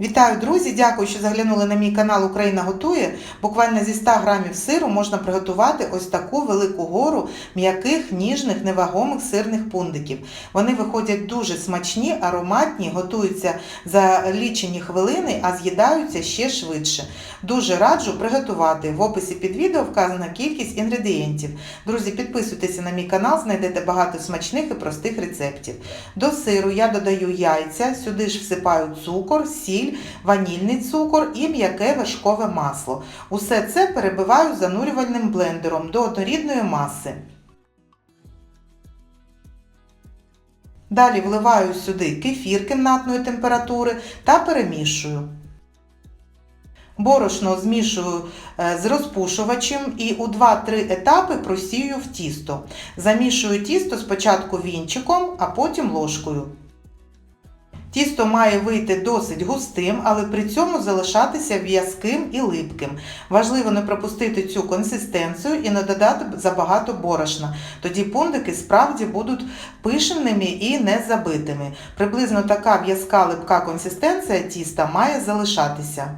Вітаю, друзі! Дякую, що заглянули на мій канал Україна готує. Буквально зі 100 грамів сиру можна приготувати ось таку велику гору м'яких, ніжних, невагомих сирних пундиків. Вони виходять дуже смачні, ароматні, готуються за лічені хвилини, а з'їдаються ще швидше. Дуже раджу приготувати. В описі під відео вказана кількість інгредієнтів. Друзі, підписуйтеся на мій канал, знайдете багато смачних і простих рецептів. До сиру я додаю яйця, сюди ж всипаю цукор, сіль, ванільний цукор і м'яке вершкове масло. Усе це перебиваю занурювальним блендером до однорідної маси. Далі вливаю сюди кефір кімнатної температури та перемішую. Борошно змішую е, з розпушувачем і у 2-3 етапи просію в тісто. Замішую тісто спочатку вінчиком, а потім ложкою. Тісто має вийти досить густим, але при цьому залишатися в'язким і липким. Важливо не пропустити цю консистенцію і не додати забагато борошна. Тоді пундики справді будуть пишними і не забитими. Приблизно така в'язка липка консистенція тіста має залишатися.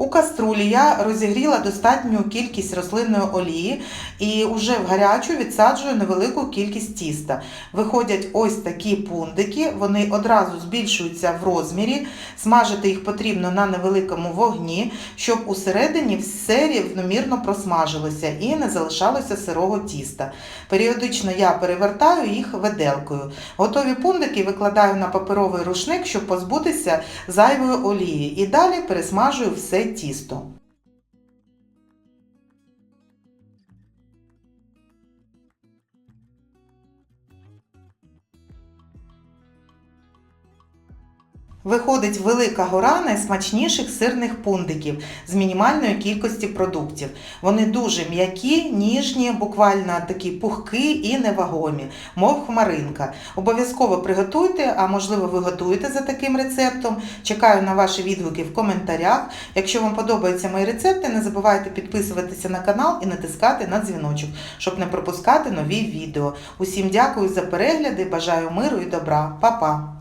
У каструлі я розігріла достатню кількість рослинної олії і вже в гарячу відсаджую невелику кількість тіста. Виходять ось такі пундики, вони одразу збільшуються в розмірі. Смажити їх потрібно на невеликому вогні, щоб усередині все рівномірно просмажилося і не залишалося сирого тіста. Періодично я перевертаю їх виделкою. Готові пундики викладаю на паперовий рушник, щоб позбутися зайвої олії. І далі пересмажую все тісто. Виходить велика гора найсмачніших сирних пундиків з мінімальної кількості продуктів. Вони дуже м'які, ніжні, буквально такі пухкі і невагомі, мов хмаринка. Обов'язково приготуйте, а можливо ви готуєте за таким рецептом. Чекаю на ваші відгуки в коментарях. Якщо вам подобаються мої рецепти, не забувайте підписуватися на канал і натискати на дзвіночок, щоб не пропускати нові відео. Усім дякую за перегляди, бажаю миру і добра. Па-па!